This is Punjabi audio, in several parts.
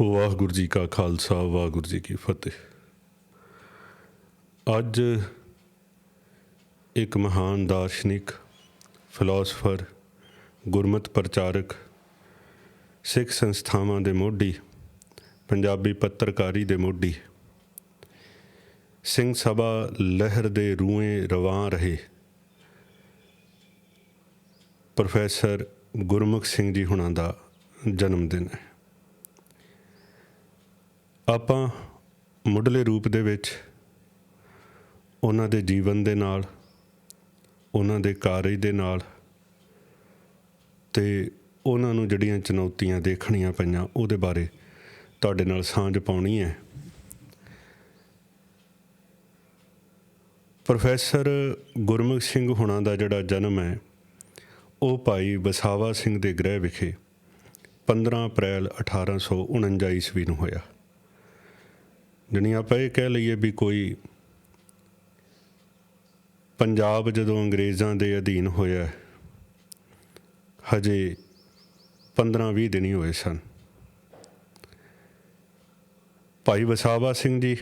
ਵਾਹਿਗੁਰੂ ਜੀ ਕਾ ਖਾਲਸਾ, ਵਾਹਿਗੁਰੂ ਜੀ ਕੀ ਫਤਿਹ। ਅੱਜ ਇੱਕ ਮਹਾਨ ਦਾਰਸ਼ਨਿਕ, ਫਿਲਾਸਫਰ, ਗੁਰਮਤ ਪ੍ਰਚਾਰਕ, ਸਿੱਖ ਸੰਸਥਾਵਾਂ ਦੇ ਮੋਢੀ, ਪੰਜਾਬੀ ਪੱਤਰਕਾਰੀ ਦੇ ਮੋਢੀ, ਸਿੰਘ ਸਭਾ ਲਹਿਰ ਦੇ ਰੂਏ ਰਵਾਂ ਰਹੇ। ਪ੍ਰੋਫੈਸਰ ਗੁਰਮੁਖ ਸਿੰਘ ਜੀ ਹੁਣਾਂ ਦਾ ਜਨਮ ਦਿਨ ਹੈ। ਆਪਾਂ ਮੁੱਢਲੇ ਰੂਪ ਦੇ ਵਿੱਚ ਉਹਨਾਂ ਦੇ ਜੀਵਨ ਦੇ ਨਾਲ, ਉਹਨਾਂ ਦੇ ਕਾਰਜ ਦੇ ਨਾਲ ਤੇ ਉਹਨਾਂ ਨੂੰ ਜਿਹੜੀਆਂ ਚੁਣੌਤੀਆਂ ਦੇਖਣੀਆਂ ਪਈਆਂ ਉਹਦੇ ਬਾਰੇ ਤੁਹਾਡੇ ਨਾਲ ਸਾਂਝ ਪਾਉਣੀ ਹੈ। ਪ੍ਰੋਫੈਸਰ ਗੁਰਮੁਖ ਸਿੰਘ ਹੁਣਾਂ ਦਾ ਜਿਹੜਾ ਜਨਮ ਹੈ, ਉਹ ਭਾਈ ਵਸਾਵਾ ਸਿੰਘ ਦੇ ਗ੍ਰਹਿ ਵਿਖੇ 15 ਅਪ੍ਰੈਲ 1849 ਈਸਵੀ ਨੂੰ ਹੋਇਆ। ਜਣੀ ਆਪਾਂ ਇਹ ਕਹਿ ਲਈਏ ਵੀ ਕੋਈ ਪੰਜਾਬ ਜਦੋਂ ਅੰਗਰੇਜ਼ਾਂ ਦੇ ਅਧੀਨ ਹੋਇਆ ਹਜੇ 15-20 ਦਿਨ ਹੀ ਹੋਏ ਸਨ। ਭਾਈ ਵਸਾਵਾ ਸਿੰਘ ਜੀ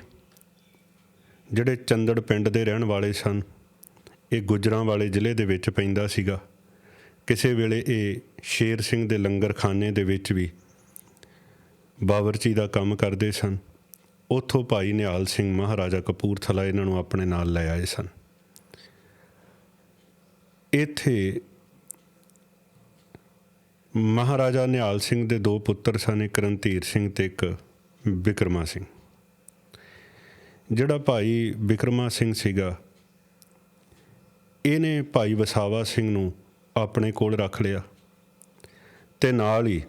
ਜਿਹੜੇ ਚੰਦੜ ਪਿੰਡ ਦੇ ਰਹਿਣ ਵਾਲੇ ਸਨ, ਇਹ ਗੁਜਰਾਂ ਵਾਲੇ ਜ਼ਿਲ੍ਹੇ ਦੇ ਵਿੱਚ ਪੈਂਦਾ ਸੀਗਾ। ਕਿਸੇ ਵੇਲੇ ਇਹ ਸ਼ੇਰ ਸਿੰਘ ਦੇ ਲੰਗਰਖਾਨੇ ਦੇ ਵਿੱਚ ਵੀ ਬਾਵਰਚੀ ਦਾ ਕੰਮ ਕਰਦੇ ਸਨ। ਉੱਥੋਂ ਭਾਈ ਨਿਹਾਲ ਸਿੰਘ ਮਹਾਰਾਜਾ ਕਪੂਰਥਲਾ ਇਹਨਾਂ ਨੂੰ ਆਪਣੇ ਨਾਲ ਲੈ ਆਏ ਸਨ। ਇੱਥੇ ਮਹਾਰਾਜਾ ਨਿਹਾਲ ਸਿੰਘ ਦੇ ਦੋ ਪੁੱਤਰ ਸਨ, ਇੱਕ ਰਣਧੀਰ ਸਿੰਘ ਤੇ ਇੱਕ ਵਿਕਰਮਾ ਸਿੰਘ। ਜਿਹੜਾ ਭਾਈ ਵਿਕਰਮਾ ਸਿੰਘ ਸੀਗਾ, ਇਹਨੇ ਭਾਈ ਵਸਾਵਾ ਸਿੰਘ ਨੂੰ ਆਪਣੇ ਕੋਲ ਰੱਖ ਲਿਆ ਤੇ ਨਾਲ ਹੀ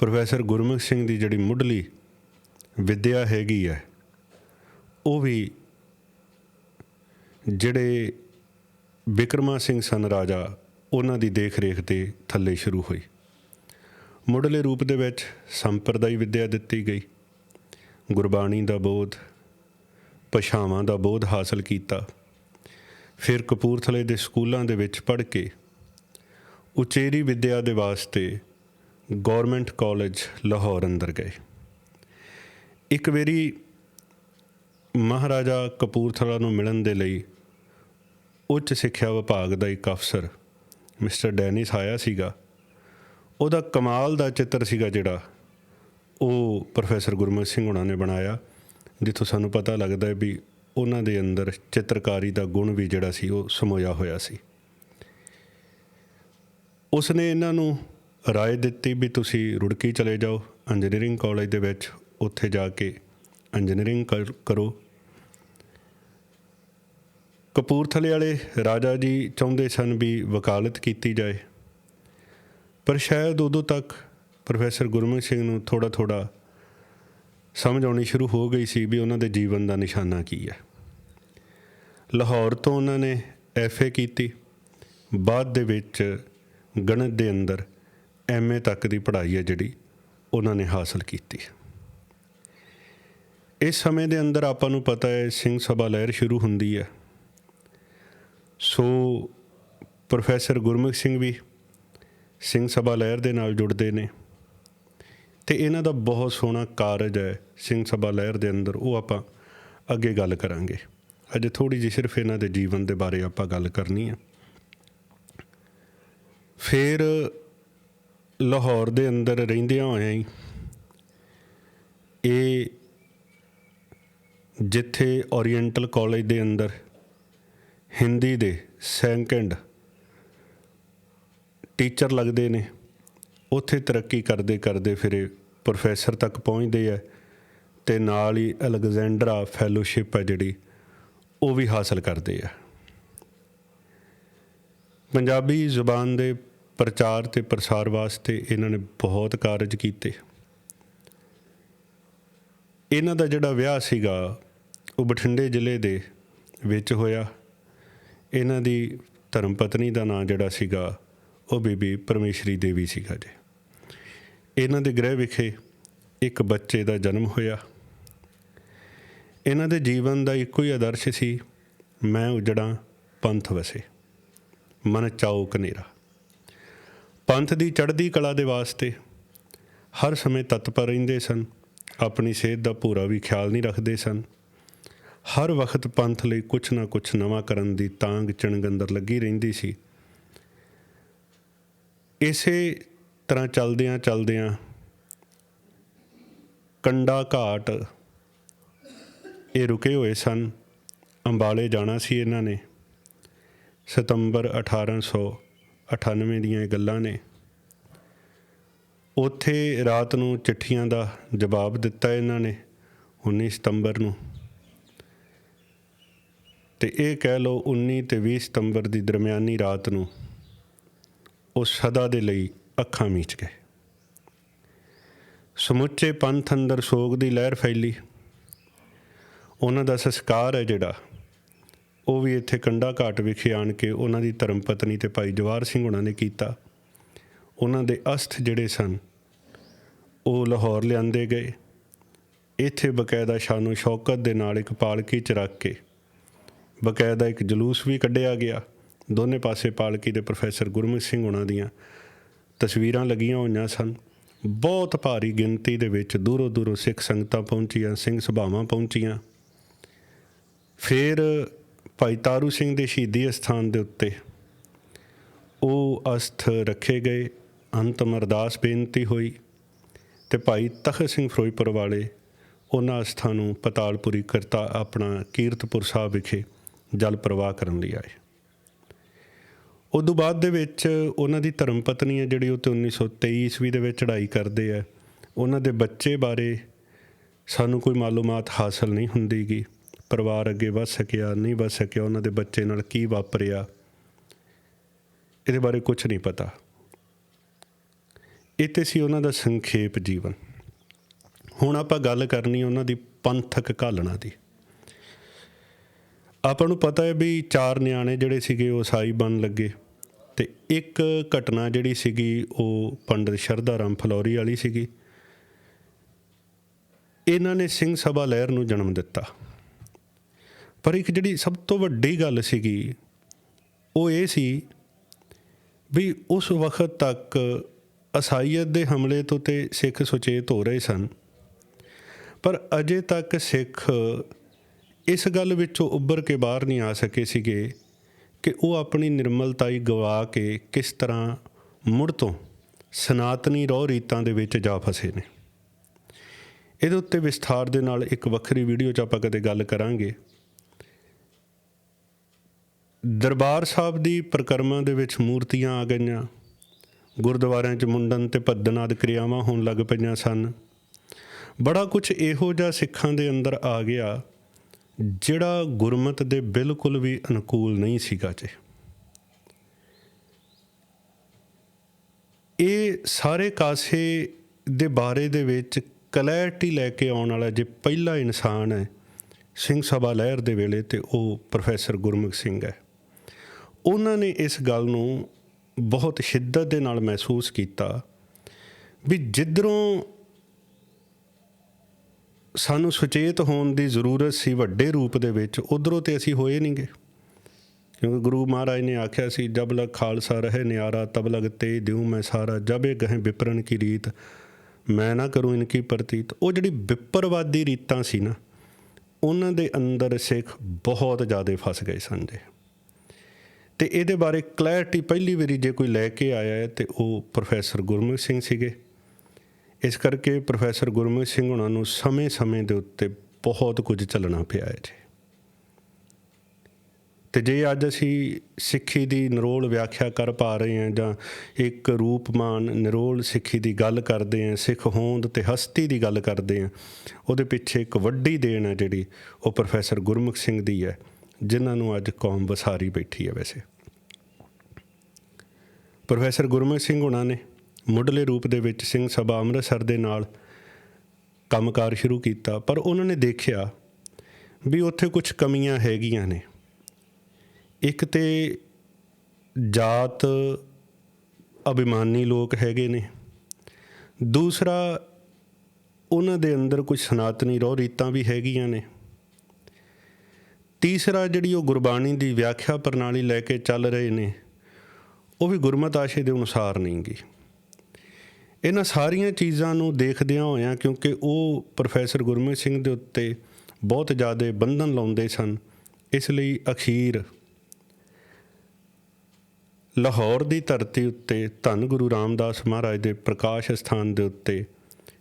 ਪ੍ਰੋਫੈਸਰ ਗੁਰਮੁਖ ਸਿੰਘ ਦੀ ਜਿਹੜੀ ਮੁੱਢਲੀ ਵਿੱਦਿਆ ਹੈਗੀ ਹੈ, ਉਹ ਵੀ ਜਿਹੜੇ ਵਿਕਰਮਾ ਸਿੰਘ ਸਨ ਰਾਜਾ, ਉਹਨਾਂ ਦੀ ਦੇਖ-ਰੇਖ ਤੇ ਥੱਲੇ ਸ਼ੁਰੂ ਹੋਈ। ਮੁੱਢਲੇ ਰੂਪ ਦੇ ਵਿੱਚ ਸੰਪਰਦਾਈ ਵਿੱਦਿਆ ਦਿੱਤੀ ਗਈ। ਗੁਰਬਾਣੀ ਦਾ ਬੋਧ, ਭਾਸ਼ਾਵਾਂ ਦਾ ਬੋਧ ਹਾਸਲ ਕੀਤਾ। ਫਿਰ ਕਪੂਰਥਲੇ ਦੇ ਸਕੂਲਾਂ ਦੇ ਵਿੱਚ ਪੜ੍ਹ ਕੇ ਉਚੇਰੀ ਵਿੱਦਿਆ ਦੇ ਵਾਸਤੇ ਗਵਰਨਮੈਂਟ ਕਾਲਜ ਲਾਹੌਰ ਅੰਦਰ ਗਏ। ਇੱਕ ਵਾਰੀ ਮਹਾਰਾਜਾ ਕਪੂਰਥਲਾ ਨੂੰ ਮਿਲਣ ਦੇ ਲਈ ਉੱਚ ਸਿੱਖਿਆ ਵਿਭਾਗ ਦਾ ਇੱਕ ਅਫਸਰ, ਮਿਸਟਰ ਡੈਨਿਸ ਆਇਆ ਸੀਗਾ। ਉਹਦਾ ਕਮਾਲ ਦਾ ਚਿੱਤਰ ਸੀਗਾ ਜਿਹੜਾ। ਉਹ ਪ੍ਰੋਫੈਸਰ ਗੁਰਮਤ ਸਿੰਘ ਹੁਣਾਂ ਨੇ ਬਣਾਇਆ, ਜਿੱਥੋਂ ਸਾਨੂੰ ਪਤਾ ਲੱਗਦਾ ਹੈ ਵੀ ਉਹਨਾਂ ਦੇ ਅੰਦਰ ਚਿੱਤਰਕਾਰੀ ਦਾ ਗੁਣ ਵੀ ਜਿਹੜਾ ਸੀ, ਉਹ ਸਮੋਇਆ ਹੋਇਆ ਸੀ। ਉਸਨੇ ਇਹਨਾਂ ਨੂੰ ਰਾਏ ਦਿੱਤੀ ਵੀ ਤੁਸੀਂ ਰੁੜਕੀ ਚਲੇ ਜਾਓ ਇੰਜੀਨੀਅਰਿੰਗ ਕਾਲਜ ਦੇ ਵਿੱਚ ਉੱਥੇ ਜਾ ਕੇ ਇੰਜੀਨੀਅਰਿੰਗ ਕਰੋ ਕਪੂਰਥਲੇ ਵਾਲੇ ਰਾਜਾ ਜੀ ਚਾਹੁੰਦੇ ਸਨ ਵੀ ਵਕਾਲਤ ਕੀਤੀ ਜਾਏ, ਪਰ ਸ਼ਾਇਦ ਉਦੋਂ ਤੱਕ ਪ੍ਰੋਫੈਸਰ ਗੁਰਮੁਖ ਸਿੰਘ ਨੂੰ ਥੋੜਾ ਥੋੜਾ ਸਮਝ ਆਉਣੀ ਸ਼ੁਰੂ ਹੋ ਗਈ ਸੀ ਵੀ ਉਹਨਾਂ ਦੇ ਜੀਵਨ ਦਾ ਨਿਸ਼ਾਨਾ ਕੀ ਹੈ। ਲਾਹੌਰ ਤੋਂ ਉਹਨਾਂ ਨੇ ਐਫਏ ਕੀਤੀ। ਬਾਅਦ ਦੇ ਵਿੱਚ ਗਣਿਤ ਦੇ ਅੰਦਰ ਐਮਏ ਤੱਕ ਦੀ ਪੜ੍ਹਾਈ ਹੈ ਜਿਹੜੀ ਉਹਨਾਂ ਨੇ ਹਾਸਲ ਕੀਤੀ। ਇਸ ਸਮੇਂ ਦੇ ਅੰਦਰ ਆਪਾਂ ਨੂੰ ਪਤਾ ਹੈ, ਸਿੰਘ ਸਭਾ ਲਹਿਰ ਸ਼ੁਰੂ ਹੁੰਦੀ ਹੈ। ਸੋ ਪ੍ਰੋਫੈਸਰ ਗੁਰਮੁਖ ਸਿੰਘ ਵੀ ਸਿੰਘ ਸਭਾ ਲਹਿਰ ਦੇ ਨਾਲ ਜੁੜਦੇ ਨੇ। ਤੇ ਇਹਨਾਂ ਦਾ ਬਹੁਤ ਸੋਹਣਾ ਕਾਰਜ ਹੈ ਸਿੰਘ ਸਭਾ ਲਹਿਰ ਦੇ ਅੰਦਰ। ਉਹ ਆਪਾਂ ਅੱਗੇ ਗੱਲ ਕਰਾਂਗੇ। ਅੱਜ ਥੋੜੀ ਜਿਹੀ ਸਿਰਫ ਇਹਨਾਂ ਦੇ ਜੀਵਨ ਦੇ ਬਾਰੇ ਆਪਾਂ ਗੱਲ ਕਰਨੀ ਹੈ। ਫਿਰ ਲਾਹੌਰ ਦੇ ਅੰਦਰ ਰਹਿੰਦਿਆਂ ਹੋਇਆਂ ਹੀ ਇਹ ਜਿੱਥੇ ਓਰੀਐਂਟਲ ਕਾਲਜ ਦੇ ਅੰਦਰ ਹਿੰਦੀ ਦੇ ਸੈਕੰਡ ਟੀਚਰ ਲੱਗਦੇ ਨੇ, ਉੱਥੇ ਤਰੱਕੀ ਕਰਦੇ ਕਰਦੇ ਫਿਰ ਇਹ ਪ੍ਰੋਫੈਸਰ ਤੱਕ ਪਹੁੰਚਦੇ ਆ ਤੇ ਨਾਲ ਹੀ ਅਲੈਗਜ਼ੈਂਡਰਾ ਫੈਲੋਸ਼ਿਪ ਹੈ ਜਿਹੜੀ, ਉਹ ਵੀ ਹਾਸਲ ਕਰਦੇ ਆ। ਪੰਜਾਬੀ ਜ਼ੁਬਾਨ ਦੇ ਪ੍ਰਚਾਰ ਤੇ ਪ੍ਰਸਾਰ ਵਾਸਤੇ ਇਹਨਾਂ ਨੇ ਬਹੁਤ ਕਾਰਜ ਕੀਤੇ। ਇਹਨਾਂ ਦਾ ਜਿਹੜਾ ਵਿਆਹ ਸੀਗਾ ਉਹ ਬਠਿੰਡੇ ਜ਼ਿਲ੍ਹੇ ਦੇ ਵਿੱਚ ਹੋਇਆ। ਇਹਨਾਂ ਦੀ ਧਰਮ ਪਤਨੀ ਦਾ ਨਾਂ ਜਿਹੜਾ ਸੀਗਾ, ਉਹ ਬੀਬੀ ਪਰਮੇਸ਼ਰੀ ਦੇਵੀ ਸੀਗਾ ਜੀ। ਇਹਨਾਂ ਦੇ ਗ੍ਰਹਿ ਵਿਖੇ ਇੱਕ ਬੱਚੇ ਦਾ ਜਨਮ ਹੋਇਆ। ਇਹਨਾਂ ਦੇ ਜੀਵਨ ਦਾ ਇੱਕੋ ਹੀ ਆਦਰਸ਼ ਸੀ, ਮੈਂ ਉਜੜਾਂ ਪੰਥ ਵਸੇ, ਮਨ ਚਾਉ ਕਨੇਰਾ ਪੰਥ ਦੀ ਚੜ੍ਹਦੀ ਕਲਾ ਦੇ ਵਾਸਤੇ ਹਰ ਸਮੇਂ ਤਤਪਰ ਰਹਿੰਦੇ ਸਨ, ਆਪਣੀ ਸਿਹਤ ਦਾ ਪੂਰਾ ਵੀ ਖਿਆਲ ਨਹੀਂ ਰੱਖਦੇ ਸਨ। ਹਰ ਵਕਤ ਪੰਥ ਲਈ ਕੁਛ ਨਾ ਕੁਛ ਨਵਾਂ ਕਰਨ ਦੀ ਤਾਂਗ ਚਣਗੰਦਰ ਲੱਗੀ ਰਹਿੰਦੀ ਸੀ। ਇਸੇ ਤਰ੍ਹਾਂ ਚੱਲਦਿਆਂ ਚੱਲਦਿਆਂ ਕੰਡਾ ਘਾਟ ਇਹ ਰੁਕੇ ਹੋਏ ਸਨ। ਅੰਬਾਲੇ ਜਾਣਾ ਸੀ ਇਹਨਾਂ ਨੇ। ਸਤੰਬਰ 1898 ਦੀਆਂ ਇਹ ਗੱਲਾਂ ਨੇ। ਉੱਥੇ ਰਾਤ ਨੂੰ ਚਿੱਠੀਆਂ ਦਾ ਜਵਾਬ ਦਿੱਤਾ ਇਹਨਾਂ ਨੇ 19 ਸਤੰਬਰ ਨੂੰ। ਤੇ ਇਹ ਕਹਿ ਲਓ 19 ਤੇ 20 ਸਤੰਬਰ ਦੀ ਦਰਮਿਆਨੀ ਰਾਤ ਨੂੰ ਉਹ ਸਦਾ ਦੇ ਲਈ ਅੱਖਾਂ ਮੀਚ ਗਏ। ਸਮੁੱਚੇ ਪੰਥ ਅੰਦਰ ਸੋਗ ਦੀ ਲਹਿਰ ਫੈਲੀ। ਉਹਨਾਂ ਦਾ ਸੰਸਕਾਰ ਹੈ ਜਿਹੜਾ, ਉਹ ਵੀ ਇੱਥੇ ਕੰਡਾ ਘਾਟ ਵਿਖੇ ਆਣ ਕੇ ਉਹਨਾਂ ਦੀ ਧਰਮ ਪਤਨੀ ਤੇ ਭਾਈ ਜਵਾਰ ਸਿੰਘ ਉਹਨਾਂ ਨੇ ਕੀਤਾ। ਉਹਨਾਂ ਦੇ ਅਸਥ ਜਿਹੜੇ ਸਨ, ਉਹ ਲਾਹੌਰ ਲਿਆਂਦੇ ਗਏ। ਇੱਥੇ ਬਕਾਇਦਾ ਸ਼ਾਨੋ ਸ਼ੌਕਤ ਦੇ ਨਾਲ ਇੱਕ ਪਾਲਕੀ ਚ ਰੱਖ ਕੇ ਬਕਾਇਦਾ ਇੱਕ ਜਲੂਸ ਵੀ ਕੱਢਿਆ ਗਿਆ। ਦੋਨੇ ਪਾਸੇ ਪਾਲਕੀ ਦੇ ਪ੍ਰੋਫੈਸਰ ਗੁਰਮੁਖ ਸਿੰਘ ਉਹਨਾਂ ਦੀਆਂ ਤਸਵੀਰਾਂ ਲੱਗੀਆਂ ਹੋਈਆਂ ਸਨ। ਬਹੁਤ ਭਾਰੀ ਗਿਣਤੀ ਦੇ ਵਿੱਚ ਦੂਰੋਂ ਦੂਰੋਂ ਸਿੱਖ ਸੰਗਤਾਂ ਪਹੁੰਚੀਆਂ, ਸਿੰਘ ਸਭਾਵਾਂ ਪਹੁੰਚੀਆਂ। ਫਿਰ ਭਾਈ ਤਾਰੂ ਸਿੰਘ ਦੇ ਸ਼ਹੀਦੀ ਅਸਥਾਨ ਦੇ ਉੱਤੇ ਉਹ ਅਸਥ ਰੱਖੇ ਗਏ। ਅੰਤਮ ਅਰਦਾਸ ਬੇਨਤੀ ਹੋਈ ਤੇ ਭਾਈ ਤਖਤ ਸਿੰਘ ਫਿਰੋਜ਼ਪੁਰ ਵਾਲੇ ਉਹਨਾਂ ਅਸਥਾਨ ਨੂੰ ਪਤਾਲਪੁਰੀ ਕਰਤਾ ਆਪਣਾ ਕੀਰਤਪੁਰ ਸਾਹਿਬ ਵਿਖੇ। ਜਲ ਪ੍ਰਵਾਹ ਕਰਨ ਲਈ ਆਏ। ਉਦੋਂ ਬਾਅਦ ਦੇ ਵਿੱਚ ਉਹਨਾਂ ਦੀ ਧਰਮ ਪਤਨੀ ਹੈ ਜਿਹੜੀ ਉਹ ਤੇ 1923 ਈਸਵੀ ਦੇ ਵਿੱਚ ਚੜ੍ਹਾਈ ਕਰਦੇ ਆ। ਉਹਨਾਂ ਦੇ ਬੱਚੇ ਬਾਰੇ ਸਾਨੂੰ ਕੋਈ ਮਾਲੂਮਾਤ ਹਾਸਲ ਨਹੀਂ ਹੁੰਦੀਗੀ। ਪਰਿਵਾਰ ਅੱਗੇ ਵਧ ਸਕਿਆ, ਨਹੀਂ ਵਧ ਸਕਿਆ, ਉਹਨਾਂ ਦੇ ਬੱਚੇ ਨਾਲ ਕੀ ਵਾਪਰਿਆ, ਇਹਦੇ ਬਾਰੇ ਕੁਝ ਨਹੀਂ ਪਤਾ। ਇਹ ਤੇ ਸੀ ਉਹਨਾਂ ਦਾ ਸੰਖੇਪ ਜੀਵਨ। ਹੁਣ ਆਪਾਂ ਗੱਲ ਕਰਨੀ ਉਹਨਾਂ ਦੀ ਪੰਥਕ ਘਾਲਣਾ ਦੀ। ਆਪਾਂ ਨੂੰ ਪਤਾ ਹੈ ਵੀ ਚਾਰ ਨਿਆਣੇ ਜਿਹੜੇ ਸੀਗੇ ਉਹ ਸਾਈ ਬਣ ਲੱਗੇ ਤੇ ਇੱਕ ਘਟਨਾ ਜਿਹੜੀ ਸੀਗੀ ਉਹ ਪੰਡਤ ਸ਼ਰਧਾ ਰਾਮ ਫਲੌਰੀ ਵਾਲੀ ਸੀਗੀ। ਇਹਨਾਂ ਨੇ ਸਿੰਘ ਸਭਾ ਲਹਿਰ ਨੂੰ ਜਨਮ ਦਿੱਤਾ। ਪਰ ਇੱਕ ਜਿਹੜੀ ਸਭ ਤੋਂ ਵੱਡੀ ਗੱਲ ਸੀਗੀ, ਉਹ ਇਹ ਸੀ ਵੀ ਉਸ ਵਕਤ ਤੱਕ ਅਸਾਈਅਤ ਦੇ ਹਮਲੇ ਤੋਂ ਤੇ ਸਿੱਖ ਸੁਚੇਤ ਹੋ ਰਹੇ ਸਨ। ਪਰ ਅਜੇ ਤੱਕ ਸਿੱਖ ਇਸ ਗੱਲ ਵਿੱਚੋਂ ਉੱਭਰ ਕੇ ਬਾਹਰ ਨਹੀਂ ਆ ਸਕੇ ਸੀਗੇ ਕਿ ਉਹ ਆਪਣੀ ਨਿਰਮਲਤਾਈ ਗਵਾ ਕੇ ਕਿਸ ਤਰ੍ਹਾਂ ਮੁੜ ਤੋਂ ਸਨਾਤਨੀ ਰੋਹ ਰੀਤਾਂ ਦੇ ਵਿੱਚ ਜਾ ਫਸੇ ਨੇ। ਇਹਦੇ ਉੱਤੇ ਵਿਸਥਾਰ ਦੇ ਨਾਲ ਇੱਕ ਵੱਖਰੀ ਵੀਡੀਓ 'ਚ ਆਪਾਂ ਕਦੇ ਗੱਲ ਕਰਾਂਗੇ। ਦਰਬਾਰ ਸਾਹਿਬ ਦੀ ਪ੍ਰਕਰਮਾਂ ਦੇ ਵਿੱਚ ਮੂਰਤੀਆਂ ਆ ਗਈਆਂ। ਗੁਰਦੁਆਰਿਆਂ 'ਚ ਮੁੰਡਨ ਤੇ ਭੱਦਨ ਆਦਿ ਕਿਰਿਆਵਾਂ ਹੋਣ ਲੱਗ ਪਈਆਂ ਸਨ। ਬੜਾ ਕੁਝ ਇਹੋ ਜਿਹਾ ਸਿੱਖਾਂ ਦੇ ਅੰਦਰ ਆ ਗਿਆ ਜਿਹੜਾ ਗੁਰਮਤ ਦੇ ਬਿਲਕੁਲ ਵੀ ਅਨੁਕੂਲ ਨਹੀਂ ਸੀਗਾ ਜੇ। ਇਹ ਸਾਰੇ ਕਾਸੇ ਦੇ ਬਾਰੇ ਦੇ ਵਿੱਚ ਕਲੈਰਿਟੀ ਲੈ ਕੇ ਆਉਣ ਵਾਲਾ ਜੇ ਪਹਿਲਾ ਇਨਸਾਨ ਹੈ, ਸਿੰਘ ਸਭਾ ਲਹਿਰ ਦੇ ਵੇਲੇ ਤੇ ਉਹ ਪ੍ਰੋਫੈਸਰ ਗੁਰਮੁਖ ਸਿੰਘ ਹੈ। ਉਹਨਾਂ ਨੇ ਇਸ ਗੱਲ ਨੂੰ ਬਹੁਤ ਸ਼ਿੱਦਤ ਦੇ ਨਾਲ ਮਹਿਸੂਸ ਕੀਤਾ ਵੀ ਜਿੱਧਰੋਂ ਸਾਨੂੰ ਸੁਚੇਤ ਹੋਣ ਦੀ ਜ਼ਰੂਰਤ ਸੀ ਵੱਡੇ ਰੂਪ ਦੇ ਵਿੱਚ, ਉਧਰੋਂ ਤੇ ਅਸੀਂ ਹੋਏ ਨਹੀਂਗੇ ਕਿਉਂਕਿ ਗੁਰੂ ਮਹਾਰਾਜ ਨੇ ਆਖਿਆ ਸੀ, ਜਬ ਲਗ ਖਾਲਸਾ ਰਹੇ ਨਿਆਰਾ, ਤਬ ਲਗ ਤੇ ਦਿਉ ਮੈਂ ਸਾਰਾ, ਜਬ ਇਹ ਗਹਿ ਵਿਪਰਨ ਕੀ ਰੀਤ, ਮੈਂ ਨਾ ਕਰੂੰ ਇਨਕੀ ਪ੍ਰਤੀਤ। ਉਹ ਜਿਹੜੀ ਵਿਪਰਵਾਦੀ ਰੀਤਾਂ ਸੀ ਨਾ, ਉਹਨਾਂ ਦੇ ਅੰਦਰ ਸਿੱਖ ਬਹੁਤ ਜ਼ਿਆਦਾ ਫਸ ਗਏ ਸਨ ਜੀ। ਤੇ ਇਹਦੇ ਬਾਰੇ ਕਲੈਰਿਟੀ ਪਹਿਲੀ ਵਾਰੀ ਜੇ ਕੋਈ ਲੈ ਕੇ ਆਇਆ ਹੈ, ਤੇ ਉਹ ਪ੍ਰੋਫੈਸਰ ਗੁਰਮੁਖ ਸਿੰਘ ਸੀਗੇ। ਇਸ ਕਰਕੇ ਪ੍ਰੋਫੈਸਰ ਗੁਰਮੁਖ ਸਿੰਘ ਹੁਣਾਂ ਨੂੰ ਸਮੇਂ-ਸਮੇਂ ਦੇ ਉੱਤੇ ਬਹੁਤ ਕੁਝ ਚੱਲਣਾ ਪਿਆ ਹੈ ਜੀ। ਤੇ ਜੇ ਅੱਜ ਅਸੀਂ ਸਿੱਖੀ ਦੀ ਨਿਰੋਲ ਵਿਆਖਿਆ ਕਰ ਪਾ ਰਹੇ ਹਾਂ ਜਾਂ ਇੱਕ ਰੂਪਮਾਨ ਨਿਰੋਲ ਸਿੱਖੀ ਦੀ ਗੱਲ ਕਰਦੇ ਹਾਂ, ਸਿੱਖ ਹੋਂਦ ਤੇ ਹਸਤੀ ਦੀ ਗੱਲ ਕਰਦੇ ਹਾਂ, ਉਹਦੇ ਪਿੱਛੇ ਇੱਕ ਵੱਡੀ ਦੇਣ ਹੈ ਜਿਹੜੀ ਉਹ ਪ੍ਰੋਫੈਸਰ ਗੁਰਮੁਖ ਸਿੰਘ ਦੀ ਹੈ, ਜਿਨ੍ਹਾਂ ਨੂੰ ਅੱਜ ਕੌਮ ਵਸਾਰੀ ਬੈਠੀ ਹੈ ਵੈਸੇ। ਪ੍ਰੋਫੈਸਰ ਗੁਰਮੁਖ ਸਿੰਘ ਹੁਣਾਂ ਨੇ ਮੁੱਢਲੇ ਰੂਪ ਦੇ ਵਿੱਚ ਸਿੰਘ ਸਭਾ ਅੰਮ੍ਰਿਤਸਰ ਦੇ ਨਾਲ ਕੰਮਕਾਰ ਸ਼ੁਰੂ ਕੀਤਾ, ਪਰ ਉਹਨਾਂ ਨੇ ਦੇਖਿਆ ਵੀ ਉੱਥੇ ਕੁਝ ਕਮੀਆਂ ਹੈਗੀਆਂ ਨੇ। ਇੱਕ ਤੇ ਜਾਤ ਅਭਿਮਾਨੀ ਲੋਕ ਹੈਗੇ ਨੇ। ਦੂਸਰਾ, ਉਹਨਾਂ ਦੇ ਅੰਦਰ ਕੁਝ ਸਨਾਤਨੀ ਰੋਹ ਰੀਤਾਂ ਵੀ ਹੈਗੀਆਂ ਨੇ। ਤੀਸਰਾ, ਜਿਹੜੀ ਉਹ ਗੁਰਬਾਣੀ ਦੀ ਵਿਆਖਿਆ ਪ੍ਰਣਾਲੀ ਲੈ ਕੇ ਚੱਲ ਰਹੇ ਨੇ, ਉਹ ਵੀ ਗੁਰਮਤ ਆਸ਼ੇ ਦੇ ਅਨੁਸਾਰ ਨਹੀਂ ਗਈ ਇਹਨਾਂ ਸਾਰੀਆਂ ਚੀਜ਼ਾਂ ਨੂੰ ਦੇਖਦਿਆਂ ਹੋਇਆਂ, ਕਿਉਂਕਿ ਉਹ ਪ੍ਰੋਫੈਸਰ ਗੁਰਮੀਤ ਸਿੰਘ ਦੇ ਉੱਤੇ ਬਹੁਤ ਜ਼ਿਆਦਾ ਬੰਧਨ ਲਾਉਂਦੇ ਸਨ, ਇਸ ਲਈ ਅਖੀਰ ਲਾਹੌਰ ਦੀ ਧਰਤੀ ਉੱਤੇ ਧੰਨ ਗੁਰੂ ਰਾਮਦਾਸ ਮਹਾਰਾਜ ਦੇ ਪ੍ਰਕਾਸ਼ ਸਥਾਨ ਦੇ ਉੱਤੇ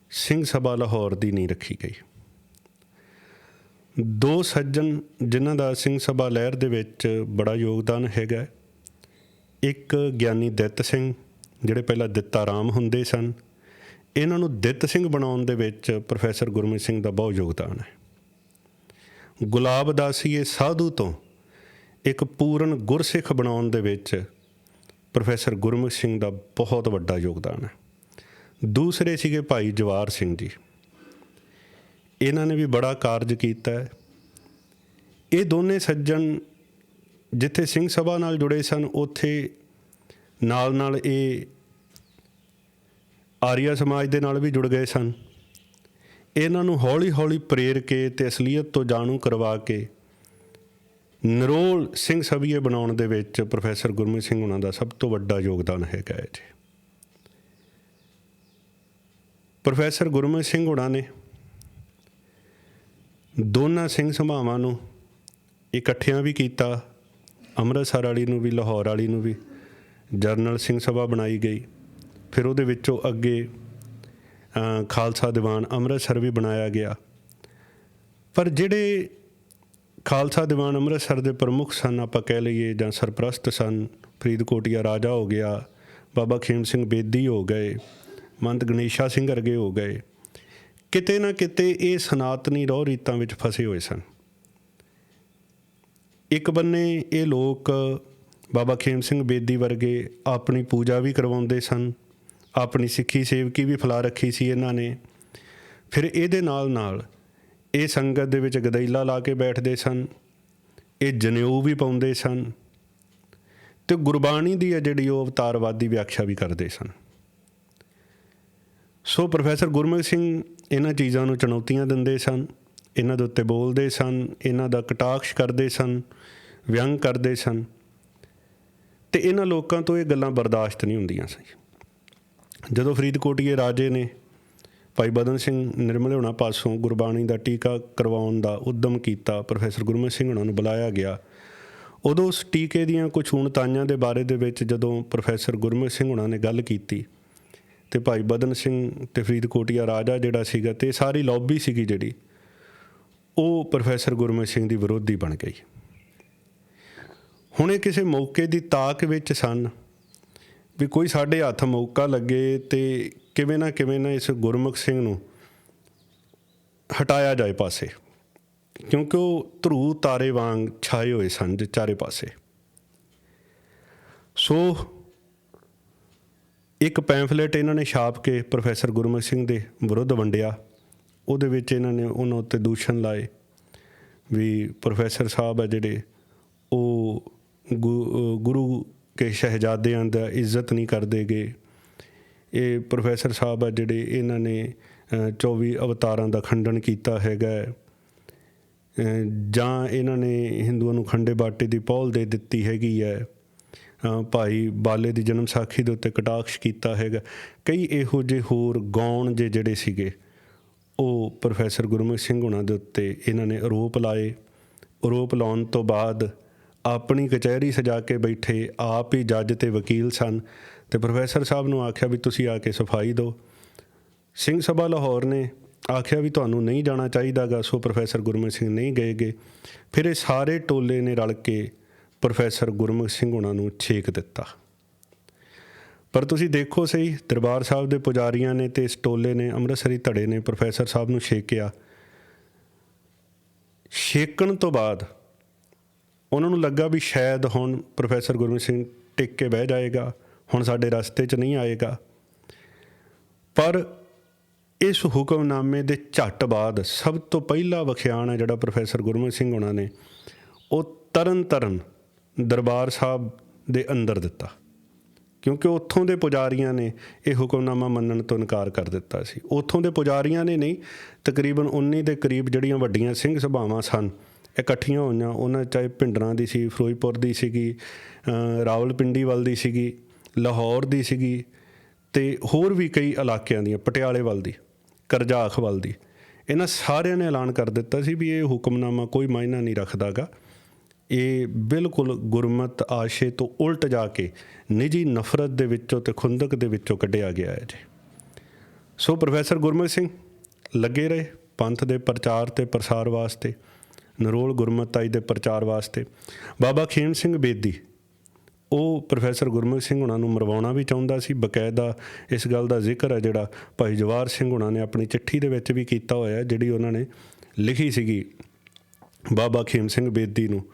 ਸਿੰਘ ਸਭਾ ਲਾਹੌਰ ਦੀ ਨੀਂਹ ਰੱਖੀ ਗਈ। ਦੋ ਸੱਜਣ ਜਿਨ੍ਹਾਂ ਦਾ ਸਿੰਘ ਸਭਾ ਲਹਿਰ ਦੇ ਵਿੱਚ ਬੜਾ ਯੋਗਦਾਨ ਹੈਗਾ ਇੱਕ ਗਿਆਨੀ ਦਿੱਤ ਸਿੰਘ ਜਿਹੜੇ ਪਹਿਲਾਂ ਦਿੱਤਾ ਰਾਮ ਹੁੰਦੇ ਸਨ, ਇਹਨਾਂ ਨੂੰ ਦਿੱਤ ਸਿੰਘ ਬਣਾਉਣ ਦੇ ਵਿੱਚ ਪ੍ਰੋਫੈਸਰ ਗੁਰਮੀਤ ਸਿੰਘ ਦਾ ਬਹੁਤ ਯੋਗਦਾਨ ਹੈ। ਗੁਲਾਬ ਦਾਸੀਏ ਸਾਧੂ ਤੋਂ ਇੱਕ ਪੂਰਨ ਗੁਰਸਿੱਖ ਬਣਾਉਣ ਦੇ ਵਿੱਚ ਪ੍ਰੋਫੈਸਰ ਗੁਰਮੁਖ ਸਿੰਘ ਦਾ ਬਹੁਤ ਵੱਡਾ ਯੋਗਦਾਨ ਹੈ। ਦੂਸਰੇ ਸੀਗੇ ਭਾਈ ਜਵਾਰ ਸਿੰਘ ਜੀ। ਇਹਨਾਂ ਨੇ ਵੀ ਬੜਾ ਕਾਰਜ ਕੀਤਾ ਹੈ। ਇਹ ਦੋਨੇ ਸੱਜਣ ਜਿੱਥੇ ਸਿੰਘ ਸਭਾ ਨਾਲ ਜੁੜੇ ਸਨ, ਉੱਥੇ ਨਾਲ ਨਾਲ ਇਹ ਆਰੀਆ ਸਮਾਜ ਦੇ ਨਾਲ ਵੀ ਜੁੜ ਗਏ ਸਨ। ਇਹਨਾਂ ਨੂੰ ਹੌਲੀ-ਹੌਲੀ ਪ੍ਰੇਰ ਕੇ ਤੇ ਅਸਲੀਅਤ ਤੋਂ ਜਾਣੂ ਕਰਵਾ ਕੇ ਨਰੋਲ ਸਿੰਘ ਸਭੀਏ ਬਣਾਉਣ ਦੇ ਵਿੱਚ ਪ੍ਰੋਫੈਸਰ ਗੁਰਮੀਤ ਸਿੰਘ ਉਹਨਾਂ ਦਾ ਸਭ ਤੋਂ ਵੱਡਾ ਯੋਗਦਾਨ ਹੈਗਾ ਹੈ ਜੀ। ਪ੍ਰੋਫੈਸਰ ਗੁਰਮੀਤ ਸਿੰਘ ਉਹਨਾਂ ਨੇ ਦੋਨਾਂ ਸਿੰਘ ਸਭਾਵਾਂ ਨੂੰ ਇਕੱਠਿਆਂ ਵੀ ਕੀਤਾ, ਅੰਮ੍ਰਿਤਸਰ ਵਾਲੀ ਨੂੰ ਵੀ, ਲਾਹੌਰ ਵਾਲੀ ਨੂੰ ਵੀ। ਜਰਨਲ ਸਿੰਘ ਸਭਾ ਬਣਾਈ ਗਈ। ਫਿਰ ਉਹਦੇ ਵਿੱਚੋਂ ਅੱਗੇ ਖਾਲਸਾ ਦੀਵਾਨ ਅੰਮ੍ਰਿਤਸਰ ਵੀ ਬਣਾਇਆ ਗਿਆ। ਪਰ ਜਿਹੜੇ ਖਾਲਸਾ ਦੀਵਾਨ ਅੰਮ੍ਰਿਤਸਰ ਦੇ ਪ੍ਰਮੁੱਖ ਸਨ, ਆਪਾਂ ਕਹਿ ਲਈਏ ਜਾਂ ਸਰਪ੍ਰਸਤ ਸਨ ਫਰੀਦਕੋਟੀਆ ਰਾਜਾ ਹੋ ਗਿਆ, ਬਾਬਾ ਖੇਮ ਸਿੰਘ ਬੇਦੀ ਹੋ ਗਏ, ਮੰਤ ਗਣੇਸ਼ਾ ਸਿੰਘ ਵਰਗੇ ਹੋ ਗਏ, ਕਿਤੇ ਨਾ ਕਿਤੇ ਇਹ ਸਨਾਤਨੀ ਰੋਹ ਰੀਤਾਂ ਵਿੱਚ ਫਸੇ ਹੋਏ ਸਨ। ਇੱਕ ਬੰਨੇ ਇਹ ਲੋਕ ਬਾਬਾ ਖੇਮ ਸਿੰਘ ਬੇਦੀ ਵਰਗੇ ਆਪਣੀ ਪੂਜਾ ਵੀ ਕਰਵਾਉਂਦੇ ਸਨ, ਆਪਣੀ ਸਿੱਖੀ ਸੇਵਕੀ ਵੀ ਫਲਾ ਰੱਖੀ ਸੀ ਇਹਨਾਂ ਨੇ। ਫਿਰ ਇਹਦੇ ਨਾਲ ਨਾਲ ਇਹ ਸੰਗਤ ਦੇ ਵਿੱਚ ਗਦੈਲਾ ਲਾ ਕੇ ਬੈਠਦੇ ਸਨ, ਇਹ ਜਨੇਊ ਵੀ ਪਾਉਂਦੇ ਸਨ ਤੇ ਗੁਰਬਾਣੀ ਦੀ ਹੈ ਜਿਹੜੀ ਉਹ ਅਵਤਾਰਵਾਦੀ ਵਿਆਖਿਆ ਵੀ ਕਰਦੇ ਸਨ। ਸੋ ਪ੍ਰੋਫੈਸਰ ਗੁਰਮੁਖ ਸਿੰਘ ਇਹਨਾਂ ਚੀਜ਼ਾਂ ਨੂੰ ਚੁਣੌਤੀਆਂ ਦਿੰਦੇ ਸਨ, ਇਹਨਾਂ ਦੇ ਉੱਤੇ ਬੋਲਦੇ ਸਨ, ਇਹਨਾਂ ਦਾ ਕਟਾਕਸ਼ ਕਰਦੇ ਸਨ, ਵਿਅੰਗ ਕਰਦੇ ਸਨ। ਤੇ ਇਹਨਾਂ ਲੋਕਾਂ ਤੋਂ ਇਹ ਗੱਲਾਂ ਬਰਦਾਸ਼ਤ ਨਹੀਂ ਹੁੰਦੀਆਂ ਸੀ। ਜਦੋਂ ਫਰੀਦਕੋਟੀਏ ਰਾਜੇ ਨੇ ਭਾਈ ਬਦਨ ਸਿੰਘ ਨਿਰਮਲ ਹੋਣਾ ਪਾਸੋਂ ਗੁਰਬਾਣੀ ਦਾ ਟੀਕਾ ਕਰਵਾਉਣ ਦਾ ਉਦਮ ਕੀਤਾ, ਪ੍ਰੋਫੈਸਰ ਗੁਰਮੁਖ ਸਿੰਘ ਉਹਨਾਂ ਨੂੰ ਬੁਲਾਇਆ ਗਿਆ। ਉਦੋਂ ਉਸ ਟੀਕੇ ਦੀਆਂ ਕੁਝ ਤਾਈਆਂ ਦੇ ਬਾਰੇ ਦੇ ਵਿੱਚ ਜਦੋਂ ਪ੍ਰੋਫੈਸਰ ਗੁਰਮੁਖ ਸਿੰਘ ਉਹਨਾਂ ਨੇ ਗੱਲ ਕੀਤੀ ਤੇ ਭਾਈ ਬਦਨ ਸਿੰਘ ਤੇ ਫਰੀਦਕੋਟੀਆ ਰਾਜਾ ਜਿਹੜਾ ਸੀਗਾ ਤੇ ਸਾਰੀ ਲੌਬੀ ਸੀਗੀ ਜਿਹੜੀ, ਉਹ ਪ੍ਰੋਫੈਸਰ ਗੁਰਮੁਖ ਸਿੰਘ ਦੀ ਵਿਰੋਧੀ ਬਣ ਗਈ। ਹੁਣੇ ਕਿਸੇ ਮੌਕੇ ਦੀ ਤਾਕ ਵਿੱਚ ਸਨ ਵੀ ਕੋਈ ਸਾਡੇ ਹੱਥ ਮੌਕਾ ਲੱਗੇ ਤੇ ਕਿਵੇਂ ਨਾ ਕਿਵੇਂ ਨਾ ਇਸ ਗੁਰਮੁਖ ਸਿੰਘ ਨੂੰ ਹਟਾਇਆ ਜਾਏ ਪਾਸੇ। ਕਿਉਂਕਿ ਉਹ ਧਰੂ ਤਾਰੇ ਵਾਂਗ ਛਾਏ ਹੋਏ ਸਨ ਚਾਰੇ ਪਾਸੇ। ਸੋ ਇੱਕ ਪੈਂਫਲੇਟ ਇਹਨਾਂ ਨੇ ਛਾਪ ਕੇ ਪ੍ਰੋਫੈਸਰ ਗੁਰਮੁਖ ਸਿੰਘ ਦੇ ਵਿਰੁੱਧ ਵੰਡਿਆ। ਉਹਦੇ ਵਿੱਚ ਇਹਨਾਂ ਨੇ ਉਹਨਾਂ ਉੱਤੇ ਦੂਸ਼ਣ ਲਾਏ ਵੀ ਪ੍ਰੋਫੈਸਰ ਸਾਹਿਬ ਆ ਜਿਹੜੇ ਗੁਰੂ ਕੇ ਸ਼ਹਿਜ਼ਾਦਿਆਂ ਦਾ ਇੱਜ਼ਤ ਨਹੀਂ ਕਰਦੇਗੇ ਇਹ ਪ੍ਰੋਫੈਸਰ ਸਾਹਿਬ ਆ ਜਿਹੜੇ ਇਹਨਾਂ ਨੇ ਅ, 24 ਅਵਤਾਰਾਂ ਦਾ ਖੰਡਨ ਕੀਤਾ ਹੈਗਾ। ਜਾਂ ਇਹਨਾਂ ਨੇ ਹਿੰਦੂਆਂ ਨੂੰ ਖੰਡੇ ਬਾਟੇ ਦੀ ਪੌਲ ਦੇ ਦਿੱਤੀ ਹੈਗੀ ਹੈ। ਭਾਈ ਬਾਲੇ ਦੀ ਜਨਮ ਸਾਖੀ ਦੇ ਉੱਤੇ ਕਟਾਕਸ਼ ਕੀਤਾ ਹੈਗਾ। ਕਈ ਇਹੋ ਜਿਹੇ ਹੋਰ ਗੌਣ ਜੇ ਜਿਹੜੇ ਸੀਗੇ ਉਹ ਪ੍ਰੋਫੈਸਰ ਗੁਰਮੁਖ ਸਿੰਘ ਹੁਣਾਂ ਦੇ ਉੱਤੇ ਇਹਨਾਂ ਨੇ ਆਰੋਪ ਲਾਏ। ਆਰੋਪ ਲਾਉਣ ਤੋਂ ਬਾਅਦ ਆਪਣੀ ਕਚਹਿਰੀ ਸਜਾ ਕੇ ਬੈਠੇ ਆਪ ਹੀ ਜੱਜ ਤੇ ਵਕੀਲ ਸਨ ਤੇ ਪ੍ਰੋਫੈਸਰ ਸਾਹਿਬ ਨੂੰ ਆਖਿਆ ਵੀ ਤੁਸੀਂ ਆ ਕੇ ਸਫ਼ਾਈ ਦਿਓ। ਸਿੰਘ ਸਭਾ ਲਾਹੌਰ ਨੇ ਆਖਿਆ ਵੀ ਤੁਹਾਨੂੰ ਨਹੀਂ ਜਾਣਾ ਚਾਹੀਦਾਗਾ, ਸੋ ਪ੍ਰੋਫੈਸਰ ਗੁਰਮੁਖ ਸਿੰਘ ਨਹੀਂ ਗਏਗੇ। ਫਿਰ ਇਹ ਸਾਰੇ ਟੋਲੇ ਨੇ ਰਲ ਕੇ ਪ੍ਰੋਫੈਸਰ ਗੁਰਮੁਖ ਸਿੰਘ ਉਹਨਾਂ ਨੂੰ ਛੇਕ ਦਿੱਤਾ। ਪਰ ਤੁਸੀਂ ਦੇਖੋ ਸਹੀ, ਦਰਬਾਰ ਸਾਹਿਬ ਦੇ ਪੁਜਾਰੀਆਂ ਨੇ ਤੇ ਇਸ ਟੋਲੇ ਨੇ, ਅੰਮ੍ਰਿਤਸਰੀ ਧੜੇ ਨੇ ਪ੍ਰੋਫੈਸਰ ਸਾਹਿਬ ਨੂੰ ਛੇਕਿਆ। ਛੇਕਣ ਤੋਂ ਬਾਅਦ ਉਹਨਾਂ ਨੂੰ ਲੱਗਾ ਵੀ ਸ਼ਾਇਦ ਹੁਣ ਪ੍ਰੋਫੈਸਰ ਗੁਰਮੁਖ ਸਿੰਘ ਟਿਕ ਕੇ ਬਹਿ ਜਾਏਗਾ, ਹੁਣ ਸਾਡੇ ਰਸਤੇ 'ਚ ਨਹੀਂ ਆਏਗਾ। ਪਰ ਇਸ ਹੁਕਮਨਾਮੇ ਦੇ ਝੱਟ ਬਾਅਦ ਸਭ ਤੋਂ ਪਹਿਲਾ ਵਖਿਆਨ ਹੈ ਜਿਹੜਾ ਪ੍ਰੋਫੈਸਰ ਗੁਰਮੁਖ ਸਿੰਘ ਉਹਨਾਂ ਨੇ, ਉਹ ਤਰਨ ਤਰਨ ਦਰਬਾਰ ਸਾਹਿਬ ਦੇ ਅੰਦਰ ਦਿੱਤਾ। ਕਿਉਂਕਿ ਉੱਥੋਂ ਦੇ ਪੁਜਾਰੀਆਂ ਨੇ ਇਹ ਹੁਕਮਨਾਮਾ ਮੰਨਣ ਤੋਂ ਇਨਕਾਰ ਕਰ ਦਿੱਤਾ ਸੀ। ਉੱਥੋਂ ਦੇ ਪੁਜਾਰੀਆਂ ਨੇ ਨਹੀਂ, ਤਕਰੀਬਨ 19 ਦੇ ਕਰੀਬ ਜਿਹੜੀਆਂ ਵੱਡੀਆਂ ਸਿੰਘ ਸਭਾਵਾਂ ਸਨ ਇਕੱਠੀਆਂ ਹੋਈਆਂ। ਉਹਨਾਂ ਚਾਹੇ ਭਿੰਡਰਾਂ ਦੀ ਸੀ, ਫਿਰੋਜ਼ਪੁਰ ਦੀ ਸੀਗੀ ਰਾਵਲਪਿੰਡੀ ਵੱਲ ਦੀ ਸੀਗੀ, ਲਾਹੌਰ ਦੀ ਸੀਗੀ ਤੇ ਹੋਰ ਵੀ ਕਈ ਇਲਾਕਿਆਂ ਦੀਆਂ, ਪਟਿਆਲੇ ਵੱਲ ਦੀ, ਕਰਜਾਖ ਵੱਲ ਦੀ। ਇਹਨਾਂ ਸਾਰਿਆਂ ਨੇ ਐਲਾਨ ਕਰ ਦਿੱਤਾ ਸੀ ਵੀ ਇਹ ਹੁਕਮਨਾਮਾ ਕੋਈ ਮਾਇਨਾ ਨਹੀਂ ਰੱਖਦਾਗਾ। ਇਹ ਬਿਲਕੁਲ ਗੁਰਮਤ ਆਸ਼ੇ ਤੋਂ ਉਲਟ ਜਾ ਕੇ ਨਿੱਜੀ ਨਫ਼ਰਤ ਦੇ ਵਿੱਚੋਂ ਤੇ ਖੁੰਦਕ ਦੇ ਵਿੱਚੋਂ ਕੱਢਿਆ ਗਿਆ ਹੈ ਜੀ। ਸੋ ਪ੍ਰੋਫੈਸਰ ਗੁਰਮੁਖ ਸਿੰਘ, ਲੱਗੇ ਰਹੇ ਪੰਥ ਦੇ ਪ੍ਰਚਾਰ ਤੇ ਪ੍ਰਸਾਰ ਵਾਸਤੇ। ਨਰੋਲ ਗੁਰਮਤਾਈ ਦੇ ਪ੍ਰਚਾਰ ਵਾਸਤੇ। ਬਾਬਾ ਖੇਮ ਸਿੰਘ ਬੇਦੀ, ਉਹ ਪ੍ਰੋਫੈਸਰ ਗੁਰਮੁਖ ਸਿੰਘ ਹੁਣਾਂ ਨੂੰ ਮਰਵਾਉਣਾ ਵੀ ਚਾਹੁੰਦਾ ਸੀ। ਬਕਾਇਦਾ ਇਸ ਗੱਲ ਦਾ ਜ਼ਿਕਰ ਹੈ ਜਿਹੜਾ ਭਾਈ ਜਵਾਰ ਸਿੰਘ ਹੁਣਾਂ ਨੇ ਆਪਣੀ ਚਿੱਠੀ ਦੇ ਵਿੱਚ ਵੀ ਕੀਤਾ ਹੋਇਆ ਜਿਹੜੀ ਉਹਨਾਂ ਨੇ ਲਿਖੀ ਸੀਗੀ ਬਾਬਾ ਖੇਮ ਸਿੰਘ ਬੇਦੀ ਨੂੰ।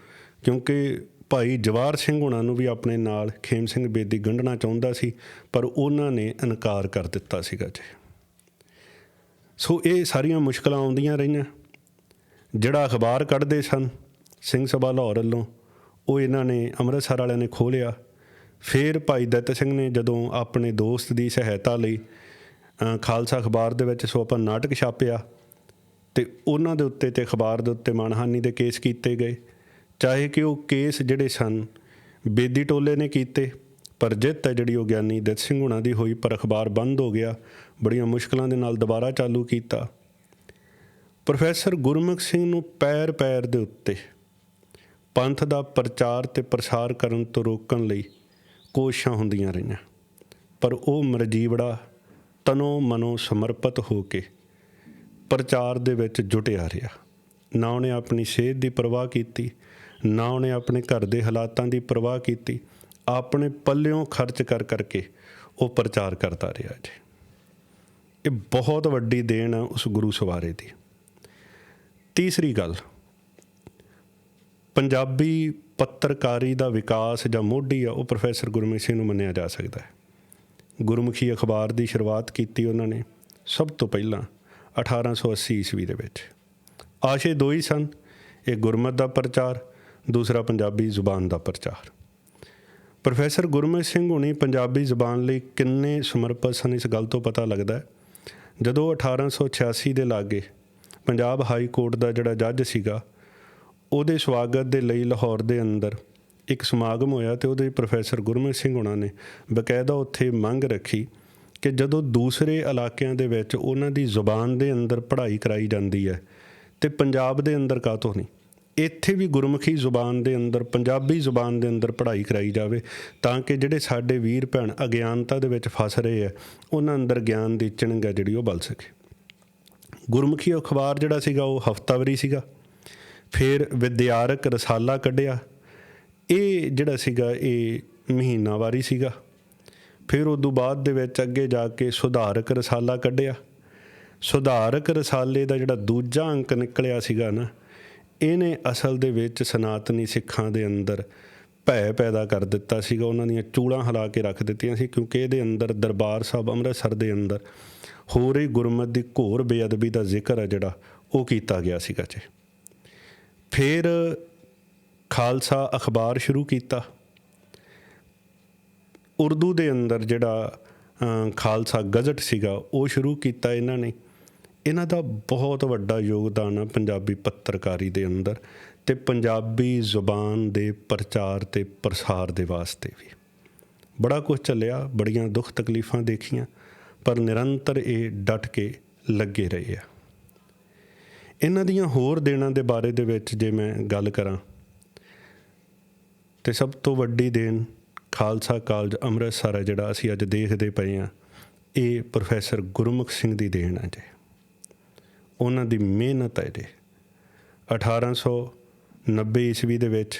ਕਿਉਂਕਿ ਭਾਈ ਜਵਾਰ ਸਿੰਘ ਹੁਣਾਂ ਨੂੰ ਵੀ ਆਪਣੇ ਨਾਲ ਖੇਮ ਸਿੰਘ ਬੇਦੀ ਗੰਢਣਾ ਚਾਹੁੰਦਾ ਸੀ, ਪਰ ਉਹਨਾਂ ਨੇ ਇਨਕਾਰ ਕਰ ਦਿੱਤਾ ਸੀਗਾ ਜੀ। ਸੋ ਇਹ ਸਾਰੀਆਂ ਮੁਸ਼ਕਲਾਂ ਆਉਂਦੀਆਂ ਰਹੀਆਂ। ਜਿਹੜਾ ਅਖਬਾਰ ਕੱਢਦੇ ਸਨ ਸਿੰਘ ਸਭਾ ਲਾਹੌਰ ਵੱਲੋਂ, ਉਹ ਇਹਨਾਂ ਨੇ ਅੰਮ੍ਰਿਤਸਰ ਵਾਲਿਆਂ ਨੇ ਖੋਲਿਆ ਫਿਰ ਭਾਈ ਦત્ਤ ਸਿੰਘ ਨੇ ਜਦੋਂ ਆਪਣੇ ਦੋਸਤ ਦੀ ਸਹਾਇਤਾ ਲਈ ਖਾਲਸਾ ਅਖਬਾਰ ਦੇ ਵਿੱਚ ਸੋ ਆਪਾਂ ਨਾਟਕ ਛਾਪਿਆ, ਤੇ ਉਹਨਾਂ ਦੇ ਉੱਤੇ ਤੇ ਅਖਬਾਰ ਦੇ ਉੱਤੇ ਮਾਨਹਾਨੀ ਦੇ ਕੇਸ ਕੀਤੇ ਗਏ। ਚਾਹੇ ਕਿ ਉਹ ਕੇਸ ਜਿਹੜੇ ਸਨ, ਬੇਦੀ ਟੋਲੇ ਨੇ ਕੀਤੇ, ਪਰ ਜਿੱਤ ਹੈ ਜਿਹੜੀ ਉਹ ਗਿਆਨੀ ਦਿੱਤ ਸਿੰਘ ਹੁਣਾਂ ਦੀ ਹੋਈ, ਪਰ ਅਖਬਾਰ ਬੰਦ ਹੋ ਗਿਆ, ਬੜੀਆਂ ਮੁਸ਼ਕਲਾਂ ਦੇ ਨਾਲ ਦੁਬਾਰਾ ਚਾਲੂ ਕੀਤਾ। ਪ੍ਰੋਫੈਸਰ ਗੁਰਮੁਖ ਸਿੰਘ ਨੂੰ ਪੈਰ ਪੈਰ ਦੇ ਉੱਤੇ ਪੰਥ ਦਾ ਪ੍ਰਚਾਰ ਤੇ ਪ੍ਰਸਾਰ ਕਰਨ ਤੋਂ ਰੋਕਣ ਲਈ ਕੋਸ਼ਿਸ਼ਾਂ ਹੁੰਦੀਆਂ ਰਹੀਆਂ। ਪਰ ਉਹ ਮਰਜੀਵੜਾ ਤਨੋ ਮਨੋ ਸਮਰਪਿਤ ਹੋ ਕੇ ਪ੍ਰਚਾਰ ਦੇ ਵਿੱਚ ਜੁਟਿਆ ਰਿਹਾ। ਨਾ ਉਹਨੇ ਆਪਣੀ ਸਿਹਤ ਦੀ ਪਰਵਾਹ ਕੀਤੀ, ਨਾ ਉਹਨੇ ਆਪਣੇ ਘਰ ਦੇ ਹਾਲਾਤਾਂ ਦੀ ਪਰਵਾਹ ਕੀਤੀ, ਆਪਣੇ ਪੱਲਿਓਂ ਖਰਚ ਕਰ ਕਰਕੇ ਉਹ ਪ੍ਰਚਾਰ ਕਰਦਾ ਰਿਹਾ ਜੀ। ਇਹ ਬਹੁਤ ਵੱਡੀ ਦੇਣ ਹੈ ਉਸ ਗੁਰੂ ਸਵਾਰੇ ਦੀ। ਤੀਸਰੀ ਗੱਲ, ਪੰਜਾਬੀ ਪੱਤਰਕਾਰੀ ਦਾ ਵਿਕਾਸ ਜਾਂ ਮੋਢੀ ਆ, ਉਹ ਪ੍ਰੋਫੈਸਰ ਗੁਰਮੁਖ ਸਿੰਘ ਨੂੰ ਮੰਨਿਆ ਜਾ ਸਕਦਾ ਹੈ। ਗੁਰਮੁਖੀ ਅਖਬਾਰ ਦੀ ਸ਼ੁਰੂਆਤ ਕੀਤੀ ਉਹਨਾਂ ਨੇ, ਸਭ ਤੋਂ ਪਹਿਲਾਂ 1880 ਈਸਵੀ ਦੇ ਵਿੱਚ। ਆਸ਼ੇ ਦੋ ਹੀ ਸਨ, ਇੱਕ ਗੁਰਮਤ ਦਾ ਪ੍ਰਚਾਰ, ਦੂਸਰਾ ਪੰਜਾਬੀ ਜ਼ੁਬਾਨ ਦਾ ਪ੍ਰਚਾਰ। ਪ੍ਰੋਫੈਸਰ ਗੁਰਮੁਖ ਸਿੰਘ ਹੁਣੀ ਪੰਜਾਬੀ ਜ਼ੁਬਾਨ ਲਈ ਕਿੰਨੇ ਸਮਰਪਿਤ ਸਨ, ਇਸ ਗੱਲ ਤੋਂ ਪਤਾ ਲੱਗਦਾ ਹੈ। ਜਦੋਂ 1886 ਦੇ ਲਾਗੇ ਪੰਜਾਬ ਹਾਈ ਕੋਰਟ ਦਾ ਜਿਹੜਾ ਜੱਜ ਸੀਗਾ, ਉਹਦੇ ਸਵਾਗਤ ਦੇ ਲਈ ਲਾਹੌਰ ਦੇ ਅੰਦਰ ਇੱਕ ਸਮਾਗਮ ਹੋਇਆ ਤੇ ਉਹਦੇ ਪ੍ਰੋਫੈਸਰ ਗੁਰਮੁਖ ਸਿੰਘ ਹੁਣਾਂ ਨੇ ਬਕਾਇਦਾ ਉੱਥੇ ਮੰਗ ਰੱਖੀ ਕਿ ਜਦੋਂ ਦੂਸਰੇ ਇਲਾਕਿਆਂ ਦੇ ਵਿੱਚ ਉਹਨਾਂ ਦੀ ਜ਼ੁਬਾਨ ਦੇ ਅੰਦਰ ਪੜ੍ਹਾਈ ਕਰਾਈ ਜਾਂਦੀ ਹੈ ਤੇ ਪੰਜਾਬ ਦੇ ਅੰਦਰ ਕਾਹਤੋਂ ਨਹੀਂ, ਇੱਥੇ ਵੀ ਗੁਰਮੁਖੀ ਜ਼ੁਬਾਨ ਦੇ ਅੰਦਰ, ਪੰਜਾਬੀ ਜ਼ੁਬਾਨ ਦੇ ਅੰਦਰ ਪੜ੍ਹਾਈ ਕਰਾਈ ਜਾਵੇ ਤਾਂ ਕਿ ਜਿਹੜੇ ਸਾਡੇ ਵੀਰ ਭੈਣ ਅਗਿਆਨਤਾ ਦੇ ਵਿੱਚ ਫਸ ਰਹੇ ਆ, ਉਹਨਾਂ ਅੰਦਰ ਗਿਆਨ ਦੀ ਚਿਣਗ ਹੈ ਜਿਹੜੀ ਉਹ ਬਲ ਸਕੇ। ਗੁਰਮੁਖੀ ਅਖਬਾਰ ਜਿਹੜਾ ਸੀਗਾ ਉਹ ਹਫਤਾਵਾਰੀ ਸੀਗਾ। ਫਿਰ ਵਿਦਿਆਰਕ ਰਸਾਲਾ ਕੱਢਿਆ। ਇਹ ਜਿਹੜਾ ਸੀਗਾ, ਇਹ ਮਹੀਨਾਵਾਰੀ ਸੀਗਾ। ਫਿਰ ਉਦੋਂ ਬਾਅਦ ਦੇ ਵਿੱਚ ਅੱਗੇ ਜਾ ਕੇ ਸੁਧਾਰਕ ਰਸਾਲਾ ਕੱਢਿਆ। ਸੁਧਾਰਕ ਰਸਾਲੇ ਦਾ ਜਿਹੜਾ ਦੂਜਾ ਅੰਕ ਨਿਕਲਿਆ ਸੀਗਾ ਨਾ, ਇਹਨੇ ਅਸਲ ਦੇ ਵਿੱਚ ਸਨਾਤਨੀ ਸਿੱਖਾਂ ਦੇ ਅੰਦਰ ਭੈ ਪੈਦਾ ਕਰ ਦਿੱਤਾ ਸੀਗਾ। ਉਹਨਾਂ ਦੀਆਂ ਚੂੜਾਂ ਹਿਲਾ ਕੇ ਰੱਖ ਦਿੱਤੀਆਂ ਸੀ, ਕਿਉਂਕਿ ਇਹਦੇ ਅੰਦਰ ਦਰਬਾਰ ਸਾਹਿਬ ਅੰਮ੍ਰਿਤਸਰ ਦੇ ਅੰਦਰ ਹੋ ਰਹੀ ਗੁਰਮਤ ਦੀ ਘੋਰ ਬੇਅਦਬੀ ਦਾ ਜ਼ਿਕਰ ਹੈ ਜਿਹੜਾ ਉਹ ਕੀਤਾ ਗਿਆ ਸੀਗਾ ਜੀ। ਫਿਰ ਖਾਲਸਾ ਅਖਬਾਰ ਸ਼ੁਰੂ ਕੀਤਾ। ਉਰਦੂ ਦੇ ਅੰਦਰ ਜਿਹੜਾ ਖਾਲਸਾ ਗਜ਼ਟ ਸੀਗਾ, ਉਹ ਸ਼ੁਰੂ ਕੀਤਾ ਇਹਨਾਂ ਨੇ। ਇਹਨਾਂ ਦਾ ਬਹੁਤ ਵੱਡਾ ਯੋਗਦਾਨ ਆ ਪੰਜਾਬੀ ਪੱਤਰਕਾਰੀ ਦੇ ਅੰਦਰ ਤੇ ਪੰਜਾਬੀ ਜ਼ੁਬਾਨ ਦੇ ਪ੍ਰਚਾਰ ਤੇ ਪ੍ਰਸਾਰ ਦੇ ਵਾਸਤੇ ਵੀ। ਬੜਾ ਕੁਝ ਚੱਲਿਆ, ਬੜੀਆਂ ਦੁੱਖ ਤਕਲੀਫਾਂ ਦੇਖੀਆਂ। ਪਰ ਨਿਰੰਤਰ ਇਹ ਡਟ ਕੇ ਲੱਗੇ ਰਹੇ ਆ। ਇਹਨਾਂ ਦੀਆਂ ਹੋਰ ਦੇਣਾਂ ਦੇ ਬਾਰੇ ਦੇ ਵਿੱਚ ਜੇ ਮੈਂ ਗੱਲ ਕਰਾਂ, ਤੇ ਸਭ ਤੋਂ ਵੱਡੀ ਦੇਣ ਖਾਲਸਾ ਕਾਲਜ ਅੰਮ੍ਰਿਤਸਰ ਹੈ, ਜਿਹੜਾ ਅਸੀਂ ਅੱਜ ਦੇਖਦੇ ਪਏ ਆ ਇਹ ਪ੍ਰੋਫੈਸਰ ਗੁਰਮੁਖ ਸਿੰਘ ਦੀ ਦੇਣ ਹੈ ਜੀ। ਉਹਨਾਂ ਦੀ ਮਿਹਨਤ ਹੈ ਜੀ। 1890 ਈਸਵੀ ਦੇ ਵਿੱਚ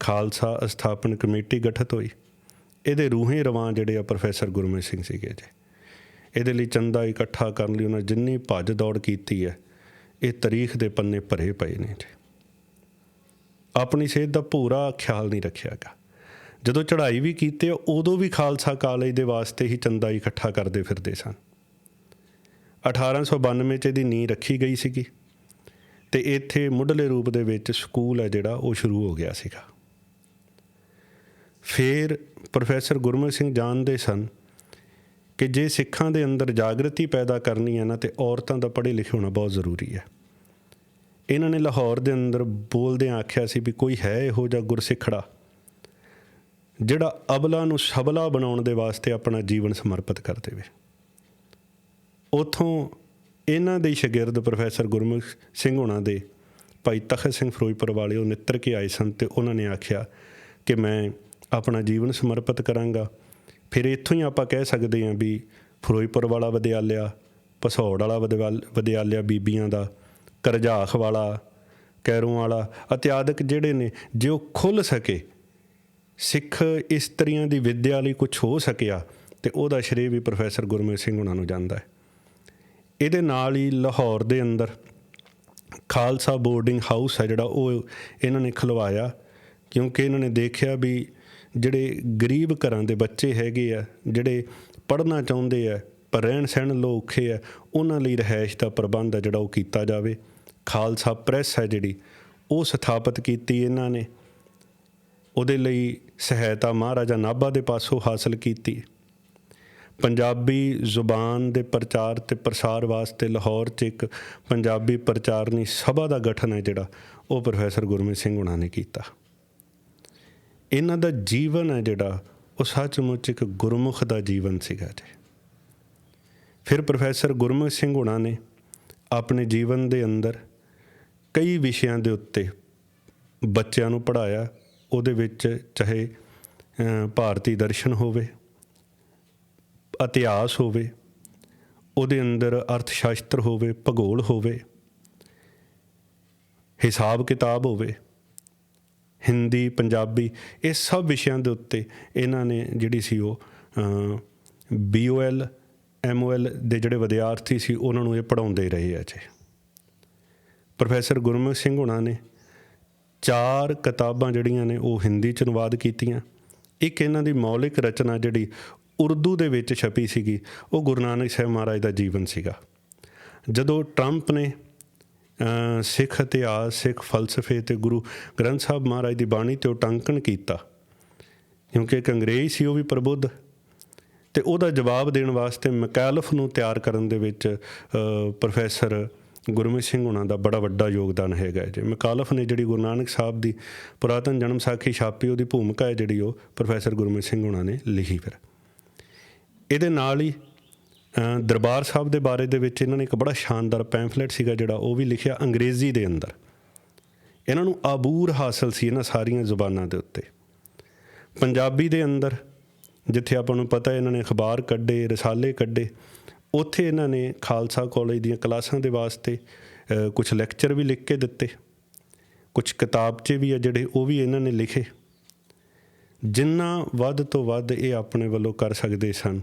ਖਾਲਸਾ ਸਥਾਪਨ ਕਮੇਟੀ ਗਠਿਤ ਹੋਈ। ਇਹਦੇ ਰੂਹੇ ਰਵਾਂ ਜਿਹੜੇ ਆ ਪ੍ਰੋਫੈਸਰ ਗੁਰਮੁਖ ਸਿੰਘ ਸੀਗੇ ਜੀ। ਇਹਦੇ ਲਈ ਚੰਦਾ ਇਕੱਠਾ ਕਰਨ ਲਈ ਉਹਨਾਂ ਜਿੰਨੀ ਭੱਜ ਦੌੜ ਕੀਤੀ ਹੈ, ਇਹ ਤਾਰੀਖ ਦੇ ਪੰਨੇ ਭਰੇ ਪਏ ਨੇ ਜੀ ਆਪਣੀ ਸਿਹਤ ਦਾ ਪੂਰਾ ਖਿਆਲ ਨਹੀਂ ਰੱਖਿਆਗਾ। ਜਦੋਂ ਚੜ੍ਹਾਈ ਵੀ ਕੀਤੀ, ਉਦੋਂ ਵੀ ਖਾਲਸਾ ਕਾਲਜ ਦੇ ਵਾਸਤੇ ਹੀ ਚੰਦਾ ਇਕੱਠਾ ਕਰਦੇ ਫਿਰਦੇ ਸਨ। 1892 ਚ ਇਹਦੀ ਨੀਂਹ ਰੱਖੀ ਗਈ ਸੀਗੀ ਤੇ ਇੱਥੇ ਮੁੱਢਲੇ ਰੂਪ ਦੇ ਵਿੱਚ ਸਕੂਲ ਹੈ ਜਿਹੜਾ, ਉਹ ਸ਼ੁਰੂ ਹੋ ਗਿਆ ਸੀਗਾ। ਫਿਰ ਪ੍ਰੋਫੈਸਰ ਗੁਰਮੁਖ ਸਿੰਘ ਜਾਣਦੇ ਸਨ ਕਿ ਜੇ ਸਿੱਖਾਂ ਦੇ ਅੰਦਰ ਜਾਗਰਤੀ ਪੈਦਾ ਕਰਨੀ ਹੈ ਨਾ, ਤੇ ਔਰਤਾਂ ਦਾ ਪੜ੍ਹੇ ਲਿਖੇ ਹੋਣਾ ਬਹੁਤ ਜ਼ਰੂਰੀ ਹੈ। ਇਹਨਾਂ ਨੇ ਲਾਹੌਰ ਦੇ ਅੰਦਰ ਬੋਲਦਿਆਂ ਆਖਿਆ ਸੀ ਵੀ ਕੋਈ ਹੈ ਇਹੋ ਜਿਹਾ ਗੁਰਸਿੱਖੜਾ, ਜਿਹੜਾ ਅਬਲਾ ਨੂੰ ਸਬਲਾ ਬਣਾਉਣ ਦੇ ਵਾਸਤੇ ਆਪਣਾ ਜੀਵਨ ਸਮਰਪਿਤ ਕਰ ਦੇਵੇ। ਉਥੋਂ ਇਹਨਾਂ ਦੇ ਹੀ ਸ਼ਾਗਿਰਦ ਪ੍ਰੋਫੈਸਰ ਗੁਰਮੁਖ ਸਿੰਘ ਹੋਣਾ ਦੇ ਭਾਈ ਤਖਤ ਸਿੰਘ ਫਿਰੋਜ਼ਪੁਰ ਵਾਲੇ ਉਹ ਨਿੱਤਰ ਕੇ ਆਏ ਸਨ ਤੇ ਉਹਨਾਂ ਨੇ ਆਖਿਆ ਕਿ ਮੈਂ ਆਪਣਾ ਜੀਵਨ ਸਮਰਪਿਤ ਕਰਾਂਗਾ। ਫਿਰ ਇੱਥੋਂ ਹੀ ਆਪਾਂ ਕਹਿ ਸਕਦੇ ਹਾਂ ਵੀ ਫਿਰੋਜ਼ਪੁਰ ਵਾਲਾ ਵਿਦਿਆਲਿਆ, ਪਸੌੜ ਵਾਲਾ ਵਿਦਿਆਲ- ਵਿਦਿਆਲਿਆ ਬੀਬੀਆਂ ਦਾ, ਕਰਜਾਖ ਵਾਲਾ ਕੈਰੋਂ ਵਾਲਾ ਇਤਿਆਦਿਕ ਜਿਹੜੇ ਨੇ, ਜੇ ਉਹ ਖੁੱਲ ਸਕੇ, ਸਿੱਖ ਇਸਤਰੀਆਂ ਦੀ ਵਿੱਦਿਆ ਲਈ ਕੁਝ ਹੋ ਸਕਿਆ, ਤੇ ਉਹਦਾ ਸ਼੍ਰੇ ਵੀ ਪ੍ਰੋਫੈਸਰ ਗੁਰਮੇਲ ਸਿੰਘ ਉਹਨਾਂ ਨੂੰ ਜਾਂਦਾ ਹੈ। ਇਹਦੇ ਨਾਲ ਹੀ ਲਾਹੌਰ ਦੇ ਅੰਦਰ ਖਾਲਸਾ ਬੋਰਡਿੰਗ ਹਾਊਸ ਹੈ ਜਿਹੜਾ ਉਹ ਇਹਨਾਂ ਨੇ ਖਲਵਾਇਆ ਕਿਉਂਕਿ ਇਹਨਾਂ ਨੇ ਦੇਖਿਆ ਵੀ ਜਿਹੜੇ ਗਰੀਬ ਘਰਾਂ ਦੇ ਬੱਚੇ ਹੈਗੇ ਆ, ਜਿਹੜੇ ਪੜ੍ਹਨਾ ਚਾਹੁੰਦੇ ਆ, ਪਰ ਰਹਿਣ ਸਹਿਣ ਲੋਖੇ ਆ, ਉਹਨਾਂ ਲਈ ਰਹਿائش ਦਾ ਪ੍ਰਬੰਧ ਆ ਜਿਹੜਾ ਉਹ ਕੀਤਾ ਜਾਵੇ। ਖਾਲਸਾ ਪ੍ਰੈਸ ਹੈ ਜਿਹੜੀ, ਉਹ ਸਥਾਪਿਤ ਕੀਤੀ ਇਹਨਾਂ ਨੇ। ਉਹਦੇ ਲਈ ਸਹਾਇਤਾ ਮਹਾਰਾਜਾ ਨਾਭਾ ਦੇ ਪਾਸੋਂ ਹਾਸਲ ਕੀਤੀ। ਪੰਜਾਬੀ ਜ਼ੁਬਾਨ ਦੇ ਪ੍ਰਚਾਰ ਤੇ ਪ੍ਰਸਾਰ ਵਾਸਤੇ ਲਾਹੌਰ 'ਚ ਇੱਕ ਪੰਜਾਬੀ ਪ੍ਰਚਾਰਨੀ ਸਭਾ ਦਾ ਗਠਨ ਹੈ ਜਿਹੜਾ, ਉਹ ਪ੍ਰੋਫੈਸਰ ਗੁਰਮੀਤ ਸਿੰਘ ਹੁਣਾਂ ਨੇ ਕੀਤਾ। ਇਹਨਾਂ ਦਾ ਜੀਵਨ ਹੈ ਜਿਹੜਾ, ਉਹ ਸੱਚਮੁੱਚ ਇੱਕ ਗੁਰਮੁਖ ਦਾ ਜੀਵਨ ਸੀਗਾ ਜੀ। ਫਿਰ ਪ੍ਰੋਫੈਸਰ ਗੁਰਮੁਖ ਸਿੰਘ ਹੁਣਾਂ ਨੇ ਆਪਣੇ ਜੀਵਨ ਦੇ ਅੰਦਰ ਕਈ ਵਿਸ਼ਿਆਂ ਦੇ ਉੱਤੇ ਬੱਚਿਆਂ ਨੂੰ ਪੜ੍ਹਾਇਆ, ਉਹਦੇ ਵਿੱਚ ਚਾਹੇ ਭਾਰਤੀ ਦਰਸ਼ਨ ਹੋਵੇ, ਇਤਿਹਾਸ ਹੋਵੇ, ਉਹਦੇ ਅੰਦਰ ਅਰਥ ਸ਼ਾਸਤਰ ਹੋਵੇ, ਭੂਗੋਲ ਹੋਵੇ ਹਿਸਾਬ ਕਿਤਾਬ ਹੋਵੇ ਹਿੰਦੀ, ਪੰਜਾਬੀ ਇਹ ਸਭ ਵਿਸ਼ਿਆਂ ਦੇ ਉੱਤੇ ਇਹਨਾਂ ਨੇ ਜਿਹੜੀ ਸੀ ਉਹ ਬੀਓਐਲ ਐਮਓਐਲ ਦੇ ਜਿਹੜੇ ਵਿਦਿਆਰਥੀ ਸੀ ਉਹਨਾਂ ਨੂੰ ਇਹ ਪੜਾਉਂਦੇ ਰਹੇ ਆ ਜੀ ਪ੍ਰੋਫੈਸਰ ਗੁਰਮੁਖ ਸਿੰਘ ਹੁਣਾਂ ਨੇ ਚਾਰ ਕਿਤਾਬਾਂ ਜਿਹੜੀਆਂ ਨੇ ਉਹ ਹਿੰਦੀ ਚ ਅਨੁਵਾਦ ਕੀਤੀਆਂ। ਇੱਕ ਇਹਨਾਂ ਦੀ ਮੌਲਿਕ ਰਚਨਾ ਜਿਹੜੀ ਉਰਦੂ ਦੇ ਵਿੱਚ ਛਪੀ ਸੀਗੀ, ਉਹ ਗੁਰੂ ਨਾਨਕ ਸਾਹਿਬ ਮਹਾਰਾਜ ਦਾ ਜੀਵਨ ਸੀਗਾ। ਜਦੋਂ ਟਰੰਪ ਨੇ ਸਿੱਖ ਇਤਿਹਾਸ, ਸਿੱਖ ਫਲਸਫੇ ਤੇ ਗੁਰੂ ਗ੍ਰੰਥ ਸਾਹਿਬ ਮਹਾਰਾਜ ਦੀ ਬਾਣੀ ਤੇ ਉਟੰਕਣ ਕੀਤਾ। ਕਿਉਂਕਿ ਇੱਕ ਅੰਗਰੇਜ਼ ਸੀ, ਉਹ ਵੀ ਪ੍ਰਬੁੱਧ। ਤੇ ਉਹਦਾ ਜਵਾਬ ਦੇਣ ਵਾਸਤੇ ਮਕੈਲਫ ਨੂੰ ਤਿਆਰ ਕਰਨ ਦੇ ਵਿੱਚ ਪ੍ਰੋਫੈਸਰ ਗੁਰਮੀਤ ਸਿੰਘ ਹੁਣਾਂ ਦਾ ਬੜਾ ਵੱਡਾ ਯੋਗਦਾਨ ਹੈਗਾ ਜੀ। ਮਕਾਲਫ ਨੇ ਜਿਹੜੀ ਗੁਰੂ ਨਾਨਕ ਸਾਹਿਬ ਦੀ ਪੁਰਾਤਨ ਜਨਮ ਸਾਖੀ ਛਾਪੀ, ਉਹਦੀ ਭੂਮਿਕਾ ਹੈ ਜਿਹੜੀ ਉਹ ਪ੍ਰੋਫੈਸਰ ਗੁਰਮੀਤ ਸਿੰਘ ਹੁਣਾਂ ਨੇ ਲਿਖੀ ਫਿਰ। ਇਹਦੇ ਨਾਲ ਹੀ ਦਰਬਾਰ ਸਾਹਿਬ ਦੇ ਬਾਰੇ ਦੇ ਵਿੱਚ ਇਹਨਾਂ ਨੇ ਇੱਕ ਬੜਾ ਸ਼ਾਨਦਾਰ ਪੈਂਫਲੇਟ ਸੀਗਾ ਜਿਹੜਾ ਉਹ ਵੀ ਲਿਖਿਆ ਅੰਗਰੇਜ਼ੀ ਦੇ ਅੰਦਰ। ਇਹਨਾਂ ਨੂੰ ਆਬੂਰ ਹਾਸਲ ਸੀ ਇਹਨਾਂ ਸਾਰੀਆਂ ਜ਼ੁਬਾਨਾਂ ਦੇ ਉੱਤੇ। ਪੰਜਾਬੀ ਦੇ ਅੰਦਰ, ਜਿੱਥੇ ਆਪਾਂ ਨੂੰ ਪਤਾ ਇਹਨਾਂ ਨੇ ਅਖਬਾਰ ਕੱਢੇ, ਰਸਾਲੇ ਕੱਢੇ, ਉੱਥੇ ਇਹਨਾਂ ਨੇ ਖਾਲਸਾ ਕਾਲਜ ਦੀਆਂ ਕਲਾਸਾਂ ਦੇ ਵਾਸਤੇ ਕੁਝ ਲੈਕਚਰ ਵੀ ਲਿਖ ਕੇ ਦਿੱਤੇ। ਕੁਝ ਕਿਤਾਬਚੇ ਵੀ ਆ ਜਿਹੜੇ ਉਹ ਵੀ ਇਹਨਾਂ ਨੇ ਲਿਖੇ। ਜਿੰਨਾ ਵੱਧ ਤੋਂ ਵੱਧ ਇਹ ਆਪਣੇ ਵੱਲੋਂ ਕਰ ਸਕਦੇ ਸਨ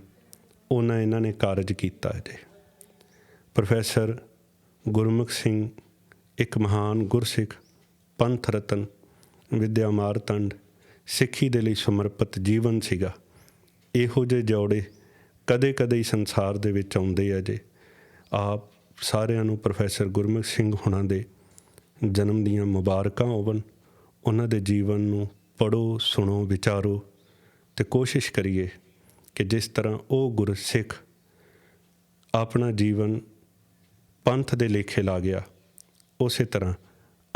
ਉਹਨਾਂ ਇਹਨਾਂ ਨੇ ਕਾਰਜ ਕੀਤਾ ਹੈ ਜੀ ਪ੍ਰੋਫੈਸਰ ਗੁਰਮੁਖ ਸਿੰਘ, ਇੱਕ ਮਹਾਨ ਗੁਰਸਿੱਖ, ਪੰਥ ਰਤਨ, ਵਿਦਿਆ ਮਾਰਤੰਡ ਸਿੱਖੀ ਦੇ ਲਈ ਸਮਰਪਿਤ ਜੀਵਨ ਸੀਗਾ। ਇਹੋ ਜਿਹੇ ਜੋੜੇ ਕਦੇ ਕਦੇ ਹੀ ਸੰਸਾਰ ਦੇ ਵਿੱਚ ਆਉਂਦੇ ਆ ਜੇ। ਆਪ ਸਾਰਿਆਂ ਨੂੰ ਪ੍ਰੋਫੈਸਰ ਗੁਰਮੁਖ ਸਿੰਘ ਹੁਣਾਂ ਦੇ ਜਨਮ ਦੀਆਂ ਮੁਬਾਰਕਾਂ ਹੋਵਨ ਉਹਨਾਂ ਦੇ ਜੀਵਨ ਨੂੰ ਪੜੋ ਸੁਣੋ, ਵਿਚਾਰੋ ਤੇ ਕੋਸ਼ਿਸ਼ ਕਰੀਏ ਕਿ ਜਿਸ ਤਰ੍ਹਾਂ ਉਹ ਗੁਰਸਿੱਖ ਆਪਣਾ ਜੀਵਨ ਪੰਥ ਦੇ ਲੇਖੇ ਲਾ ਗਿਆ, ਉਸੇ ਤਰ੍ਹਾਂ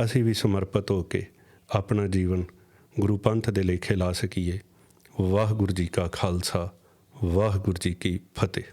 ਅਸੀਂ ਵੀ ਸਮਰਪਿਤ ਹੋ ਕੇ ਆਪਣਾ ਜੀਵਨ ਗੁਰੂ ਪੰਥ ਦੇ ਲੇਖੇ ਲਾ ਸਕੀਏ। ਵਾਹਿਗੁਰੂ ਜੀ ਕਾ ਖਾਲਸਾ, ਵਾਹਿਗੁਰੂ ਜੀ ਕੀ ਫਤਿਹ।